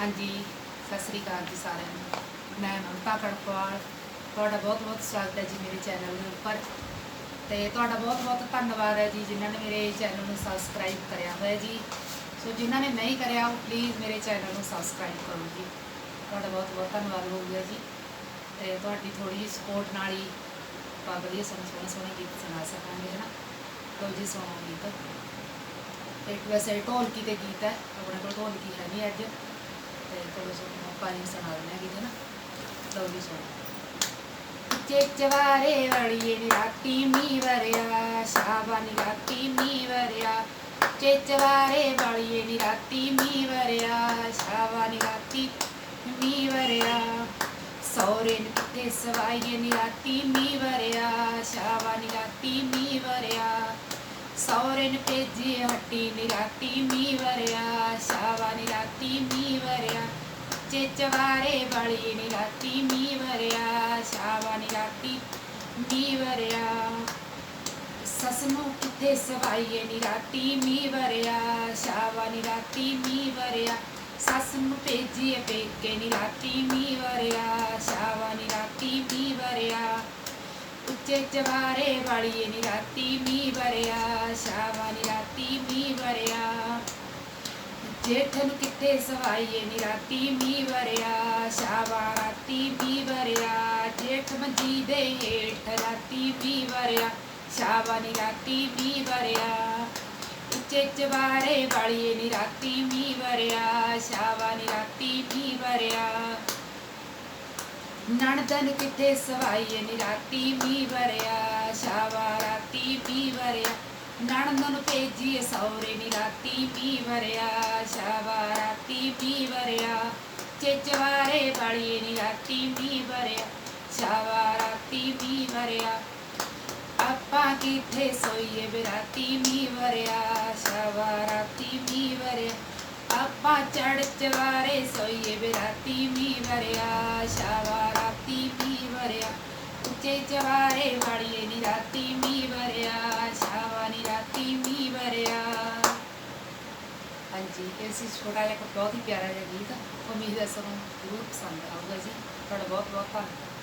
ਹਾਂਜੀ, ਸਤਿ ਸ੍ਰੀ ਅਕਾਲ ਜੀ ਸਾਰਿਆਂ ਨੂੰ। ਮੈਂ ਮਮਤਾ ਕੜਪਵਾਲ ਤੁਹਾਡਾ ਬਹੁਤ ਬਹੁਤ ਸਵਾਗਤ ਹੈ ਜੀ ਮੇਰੇ ਚੈਨਲ ਦੇ ਉੱਪਰ। ਤੇ ਤੁਹਾਡਾ ਬਹੁਤ ਬਹੁਤ ਧੰਨਵਾਦ ਹੈ ਜੀ ਜਿਨ੍ਹਾਂ ਨੇ ਮੇਰੇ ਚੈਨਲ ਨੂੰ ਸਬਸਕ੍ਰਾਈਬ ਕਰਿਆ ਹੋਇਆ ਜੀ। ਸੋ ਜਿਨ੍ਹਾਂ ਨੇ ਨਹੀਂ ਕਰਿਆ, ਉਹ ਪਲੀਜ਼ ਮੇਰੇ ਚੈਨਲ ਨੂੰ ਸਬਸਕ੍ਰਾਈਬ ਕਰੋ ਜੀ। ਤੁਹਾਡਾ ਬਹੁਤ ਬਹੁਤ ਧੰਨਵਾਦ ਹੋਊਗਾ ਜੀ। ਤੇ ਤੁਹਾਡੀ ਥੋੜੀ ਜਿਹੀ ਸਪੋਰਟ ਨਾਲ ਹੀ ਆਪਾਂ ਵਧੀਆ ਸੋਹਣੇ ਸੋਹਣੇ ਸੋਹਣੇ ਗੀਤ ਸੁਣਾ ਸਕਾਂਗੇ ਹੈ ਨਾ ਲਓ ਜੀ ਸੁਣੋ ਗੀਤ। ਇੱਕ ਵੈਸੇ ਢੋਲਕੀ ਤੇ ਗੀਤ ਹੈ, ਆਪਣੇ ਕੋਲ ਢੋਲਕੀ ਹੈ ਨਹੀਂ ਅੱਜ। ਤੇ ਚਲੋ ਸੁਣੋ ਆਪਾਂ ਜੀ ਸੁਣਾ ਦਿੰਦੇ ਹਾਂ ਗੀਤ ਨਾ। ਲਓ ਜੀ ਸੁਣੋ ਚੇਚਵਾਰੇ ਵੜੀਏ ਨੀ ਰਾਤੀ ਮੀ ਵਰਿਆ ਸ਼ਾਬਾ ਨੀ ਰਾਤੀ ਮੀ ਵਰਿਆ। ਚੇਚਵਾਰੇ ਵੜੀਏ ਨੀ ਰਾਤੀ ਮੀ ਵਰਿਆ ਸ਼ਾਬਾ ਨੀ ਰਾਤੀ ਮੀ ਵਰਿਆ। ਸੌਰੇ ਨੀ ਕਿਤੇ, ਸਵਾਈਏ ਨੀ ਰਾਤੀ ਮੀ ਨੀ ਰਾਤੀ ਮੀ ਵਰਿਆ ਸੌਰੇ ਵਰਿਆ ਸ਼ਾਵਾ ਚੇਚਵਾਰੇ ਵਾਲੀ ਨੀ ਰਾਤੀ ਮੀ ਵਰਿਆ ਸ਼ਾਵਾ ਨੀ ਰਾਤੀ ਮੀ ਵਰਿਆ ਸੱਸ ਨੂੰ ਕਿੱਥੇ ਸਵਾਈਏ ਨੀ ਰਾਤੀ ਮੀ ਵਰਿਆ ਸ਼ਾਵਾ ਨੀ ਰਾਤੀ ਮੀ ਵਰਿਆ ਸੱਸ ਨੂੰ ਭੇਜੀਏ ਪੇਕੇ ਨੀ ਰਾਤੀ ਮੀ ਵਰਿਆ ਸ਼ਾਵਾ ਨੀ ਰਾਤੀ ਮੀ ਵਰਿਆ ਉੱਚੇ ਚਵਾਰੇ ਵਾਲੀਏ ਨੀ ਰਾਤੀ ਮੀ ਵਰਿਆ ਸ਼ਾਵਾ ਨੀ ਰਾਤੀ ਮੀ ਜੇਠ ਨੂੰ ਕਿੱਥੇ ਸਵਾਈਏ ਨੀ ਰਾਤੀ ਮੀ ਵਰਿਆ ਸ਼ਾਵਾ ਰਾਤੀ ਮੀ ਵਰਿਆ ਜੇਠ ਮੰਜੀ ਦੇ ਹੇਠ ਰਾਤੀ ਮੀ ਵਰਿਆ ਸ਼ਾਵਾ ਨੀ ਰਾਤੀ ਮੀ ਵਰਿਆ ਉੱਚੇ ਚਵਾਰੇ ਵਾਲੀਏ ਨੀ ਰਾਤੀ ਮੀ ਵਰਿਆ ਸ਼ਾਵਾ ਨੀ ਰਾਤੀ ਮੀ ਵਰਿਆ ਨਣਦਨ ਕਿੱਥੇ ਸਵਾਈਏ ਨੀ ਰਾਤੀ ਮੀ ਵਰਿਆ ਸ਼ਾਵਾ ਰਾਤੀ ਮੀ ਵਰਿਆ ਨਣਦ ਨੂੰ ਭੇਜੀਏ ਸੌਰੇ ਨੀ ਰਾਤੀ ਮੀ ਵਰਿਆ ਸ਼ਾਵਾ ਰਾਤੀ ਮੀ ਵਰਿਆ ਚੇਚਵਾਰੇ ਵਾਲੀਏ ਨੀ ਰਾਤੀ ਮੀ ਵਰਿਆ ਸ਼ਾਵਾ ਰਾਤੀ ਮੀ ਵਰਿਆ ਆਪਾਂ ਕਿੱਥੇ ਸੋਈਏ ਬਰਾਤੀ ਮੀ ਵਰਿਆ ਸ਼ਾਵਾ ਰਾਤੀ ਮੀ ਵਰਿਆ ਆਪਾਂ ਚੜ ਚਵਾਰੇ ਸੋਈਏ ਜੀ ਇਹ ਸੀ ਛੋਟਾ ਜਿਹਾ ਇੱਕ ਬਹੁਤ ਹੀ ਪਿਆਰਾ ਜਿਹਾ ਗੀਤ ਉਮੀਦ ਹੈ ਸਾਨੂੰ ਜ਼ਰੂਰ ਪਸੰਦ ਆਊਗਾ ਜੀ। ਤੁਹਾਡਾ ਬਹੁਤ ਬਹੁਤ ਧੰਨਵਾਦ।